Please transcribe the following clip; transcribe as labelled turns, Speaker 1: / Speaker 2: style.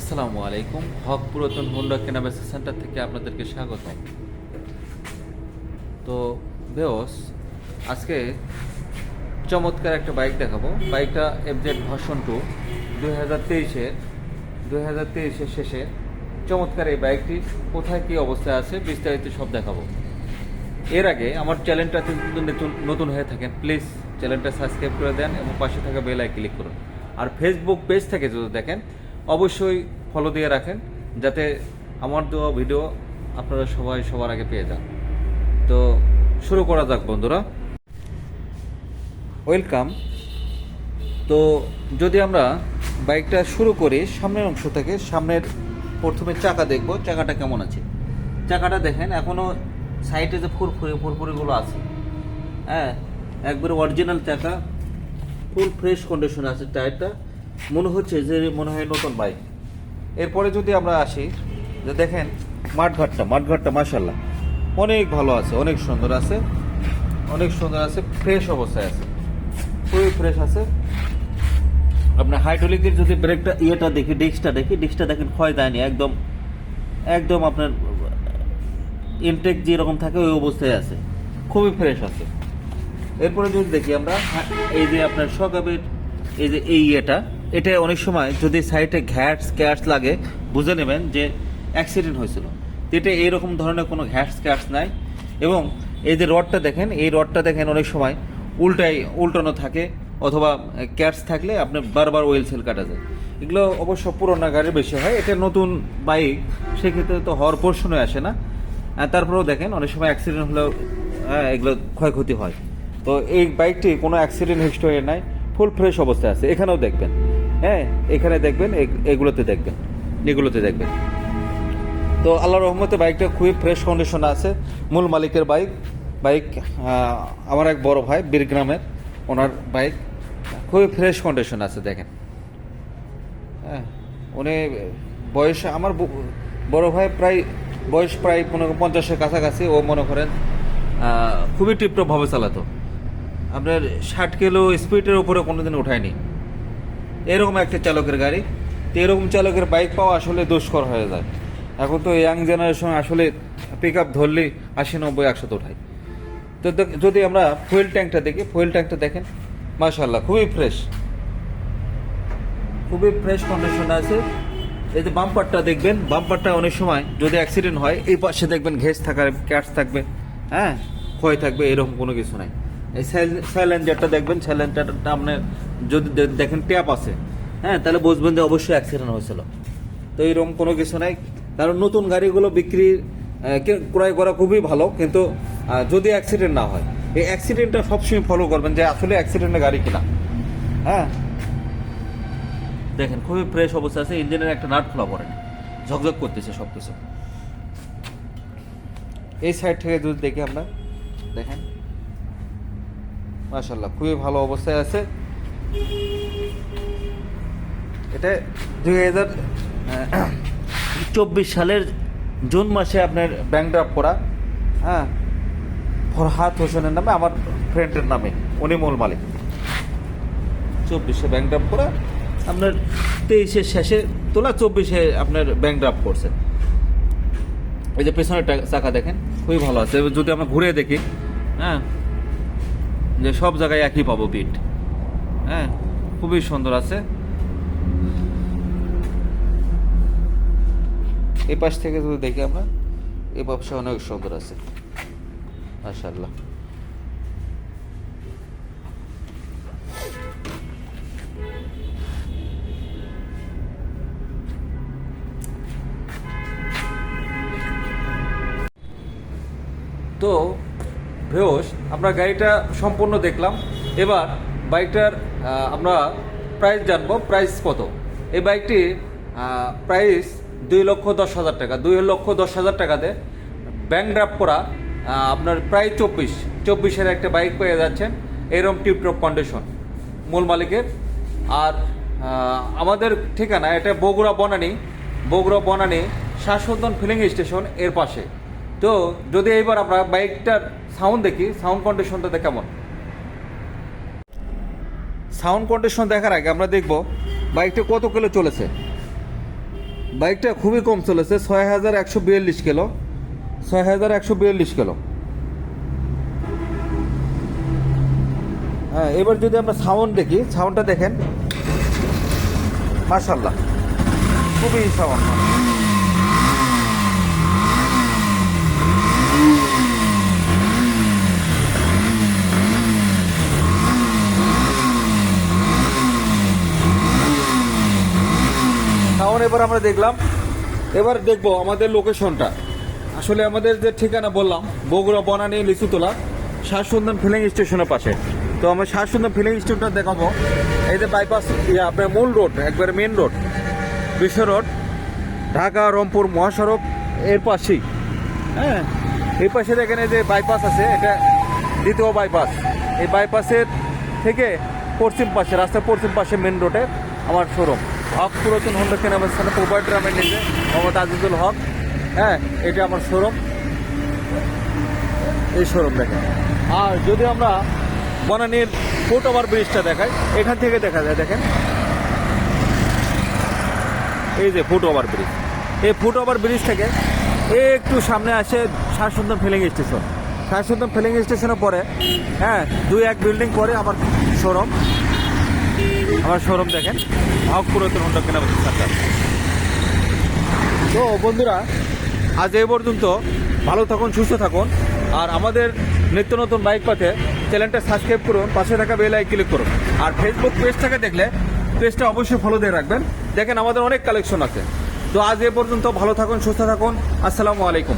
Speaker 1: আসসালামু আলাইকুম। হক পুরাতন হোন্ডা কেনাবেচা সেন্টার থেকে আপনাদেরকে স্বাগত। তো, বেওস, আজকে চমৎকার একটা বাইক দেখাবো। বাইকটা এফজেড ভার্সন টু, দুই হাজার তেইশের দুই হাজার তেইশের শেষে। চমৎকার এই বাইকটি, কোথায় কী অবস্থায় আছে, বিস্তারিত সব দেখাবো। এর আগে আমার চ্যানেলটা নতুন নতুন হয়ে থাকেন, প্লিজ চ্যানেলটা সাবস্ক্রাইব করে দেন এবং পাশে থাকা বেল আই ক্লিক করুন। আর ফেসবুক পেজ থেকে যদি দেখেন অবশ্যই ফলো দিয়ে রাখেন, যাতে আমার দেওয়া ভিডিও আপনারা সবাই সবার আগে পেয়ে যান। তো শুরু করা যাক বন্ধুরা। ওয়েলকাম তো যদি আমরা বাইকটা শুরু করি, সামনের অংশ থেকে, সামনের প্রথমে চাকা দেখব, চাকাটা কেমন আছে? চাকাটা দেখেন, এখনও সাইডে যে ফুরফুরি, ফুরফুরিগুলো আছে। হ্যাঁ একবারে অরিজিনাল চাকা ফুল ফ্রেশ কন্ডিশনে আছে টায়ারটা মনে হচ্ছে যে মনে হয় নতুন বাইক এরপরে যদি আমরা আসি, যে দেখেন মাঠঘাটটা মাঠঘাটটা মাসাল্লাহ অনেক ভালো আছে, অনেক সুন্দর আছে, অনেক সুন্দর আছে ফ্রেশ অবস্থায় আছে, খুবই ফ্রেশ আছে। আপনার হাইড্রোলিকের যদি ব্রেকটা ইয়েটা দেখি ডিস্কটা দেখি ডিস্কটা দেখেন ক্ষয় দেয়নি একদম একদম আপনার ইনটেক যেরকম থাকে ওই অবস্থায় আছে, খুবই ফ্রেশ আছে। এরপরে যদি দেখি আমরা, এই যে আপনার সকাবের, এই যে এই ইয়েটা এটা অনেক সময় যদি সাইডে ঘ্যাটস ক্যাটস লাগে বুঝে নেবেন যে অ্যাক্সিডেন্ট হয়েছিল। এটা এইরকম ধরনের কোনো ঘ্যাটস ক্যাটস নাই। এবং এই যে রডটা দেখেন এই রডটা দেখেন অনেক সময় উল্টাই উল্টানো থাকে অথবা ক্যাটস থাকলে আপনার বারবার ওয়েল সেল কাটা যায়। এগুলো অবশ্য পুরোনো গাড়ির বেশি হয় এটা নতুন বাইক সেক্ষেত্রে তো হওয়ার প্রশ্নই আসে না। তারপরেও দেখেন অনেক সময় অ্যাক্সিডেন্ট হলেও হ্যাঁ, এগুলো ক্ষয়ক্ষতি হয়। তো এই বাইকটি কোনো অ্যাক্সিডেন্ট হিস্টোরি নাই ফুল ফ্রেশ অবস্থায় আছে এখানেও দেখবেন। হ্যাঁ এখানে দেখবেন, এগ- এগুলোতে দেখবেন এগুলোতে দেখবেন। তো আল্লাহ রহমতে বাইকটা খুবই ফ্রেশ কন্ডিশনে আছে। মূল মালিকের বাইক বাইক আমার এক বড় ভাই, বীরগ্রামের, ওনার বাইক, খুবই ফ্রেশ কন্ডিশন আছে, দেখেন। হ্যাঁ উনি বয়স, আমার বড় ভাই প্রায়, বয়স প্রায় করেন পঞ্চাশের কাছাকাছি, ও মনে করেন খুবই টিপটপভাবে চালাতো। আপনার ষাট কিলো স্পিডের উপরে কোনোদিন ওঠায়নি এরকম একটা চালকের গাড়ি। তো এরকম চালকের বাইক পাওয়া আসলে দুষ্কর হয়ে যায়। এখন তো ইয়াং জেনারেশন আসলে পিক আপ ধরলেই আশি, নব্বই একশো তো ওঠায়। তো যদি আমরা ফুয়েল ট্যাঙ্কটা দেখি ফুয়েল ট্যাঙ্কটা দেখেন মাশাল্লাহ খুবই ফ্রেশ খুবই ফ্রেশ কন্ডিশনে আছে। এই যে বাম্পারটা দেখবেন বাম্পারটা অনেক সময় যদি অ্যাক্সিডেন্ট হয়, এই পাশে দেখবেন ঘেস থাকার ক্যাটস থাকবে হ্যাঁ ক্ষয় থাকবে, এরকম কোনো কিছু নাই। এই স্যালেঞ্জারটা দেখবেন স্যালেঞ্জারটা আপনার যদি দেখেন ট্যাপ আছে। হ্যাঁ তাহলে বুঝবেন যে অবশ্যই অ্যাক্সিডেন্ট হয়েছিল। তো এরকম কোনো কিছু নাই। কারণ নতুন গাড়িগুলো বিক্রি ক্রয় করা খুবই ভালো, কিন্তু যদি অ্যাক্সিডেন্ট না হয়। এই অ্যাক্সিডেন্টটা সবসময় ফলো করবেন যে আসলে অ্যাক্সিডেন্টের গাড়ি কিনা। হ্যাঁ? দেখেন, খুবই ফ্রেশ অবস্থা আছে। ইঞ্জিনের একটা নাট খোলা পড়েনি ঝকঝক করতেছে সব কিছু এই সাইড থেকে যদি দেখি আমরা, দেখেন। মাশাল্লাহ খুবই ভালো অবস্থায় আছে। এটা দুই হাজার চব্বিশ সালের জুন মাসে আপনার ব্যাংক ড্রাফট করা। হ্যাঁ ফরহাদ হোসেনের নামে, আমার ফ্রেন্ডের নামে, উনি মূল মালিক। চব্বিশে ব্যাংক ড্রাফট করা, আপনার তেইশের শেষে তোলা, চব্বিশে আপনার ব্যাংক ড্রাফট করছেন এই যে পেছনের চাকা দেখেন, খুবই ভালো আছে। যদি আমরা ঘুরে দেখি হ্যাঁ যে সব জায়গায় একই পাবো বিট হ্যাঁ খুবই সুন্দর আছে। এই পাশ থেকে যদি দেখি আমরা, এ পাশে অনেক সুন্দর আছে। মাশাআল্লাহ। তো ভেওস আমরা গাড়িটা সম্পূর্ণ দেখলাম। এবার বাইকটার আমরা প্রাইস জানব প্রাইস কত? এই বাইকটির প্রাইস দুই লক্ষ দশ হাজার টাকা, দুই লক্ষ দশ হাজার টাকাতে ব্যাংক ড্রাফট করা আপনার প্রায় চব্বিশ, চব্বিশের একটা বাইক পেয়ে যাচ্ছেন এরকম টিপটপ কন্ডিশন মূল মালিকের। আর আমাদের ঠিকানা, এটা বগুড়া বনানী বগুড়া বনানী শাসুদ্দন ফিলিং স্টেশনের পাশে। তো, যদি এইবার আমরা বাইকটার সাউন্ড দেখি, সাউন্ড কন্ডিশনটাতে কেমন। সাউন্ড কন্ডিশন দেখার আগে আমরা দেখব, বাইকটা কত কিলো চলেছে। বাইকটা খুবই কম চলেছে, ছয় হাজার একশো বিয়াল্লিশ কিলো, ছয় হাজার একশো বিয়াল্লিশ কিলো। হ্যাঁ এবার যদি আমরা সাউন্ড দেখি, সাউন্ডটা দেখেন। মাশাল্লাহ খুবই সাউন্ড। সাউন্ড এবার আমরা দেখলাম, এবার দেখব আমাদের লোকেশনটা আসলে আমাদের যে ঠিকানা বললাম, বগুড়া, বনানী, লিচুতলা, শাসন্দন ফিলিং স্টেশনের পাশে। তো আমরা শাসন্দন ফিলিং স্টেশনটা দেখাবো। এই যে বাইপাস ইয়ে আপনার মূল রোড একবারে main road Bishwa road Dhaka, Rangpur, মহাসড়ক, এর পাশেই। হ্যাঁ এই পাশে দেখেন যে বাইপাস আছে, এটা দ্বিতীয় বাইপাস এই বাইপাসের থেকে পশ্চিম পাশে, রাস্তার পশ্চিম পাশে মেন রোডে আমার শোরুম হক পুরাতন হন্ডা কেনাবের সাথে প্রোভাইডার আমি নিজে মোহাম্মদ আজিজুল হক। হ্যাঁ এটা আমার শোরুম এই শোরুম দেখেন। আর যদি আমরা বনানির ফুট ওভার ব্রিজটা দেখাই, এখান থেকে দেখা যায়, দেখেন। এই যে ফুট ওভার ব্রিজ এই ফুট ওভার ব্রিজ থেকে একটু সামনে আসে Shamsuddin filling station Shamsuddin filling স্টেশনের পরে হ্যাঁ দুই এক বিল্ডিং পরে আমার শোরুম আমার শোরুম দেখেন হক পুরাতন হন্ডা কেনা সেন্টার তো বন্ধুরা, আজ এই পর্যন্ত ভালো থাকুন, সুস্থ থাকুন, আর আমাদের নিত্য নতুন বাইক পাতে চ্যানেলটা সাবস্ক্রাইব করুন, পাশে থাকা বেল আই ক্লিক করুন। আর ফেসবুক পেজটাকে দেখলে পেজটা অবশ্যই ফলো দিয়ে রাখবেন। দেখেন আমাদের অনেক কালেকশন আছে। তো আজ এ পর্যন্ত ভালো থাকুন, সুস্থ থাকুন। আসসালামু আলাইকুম।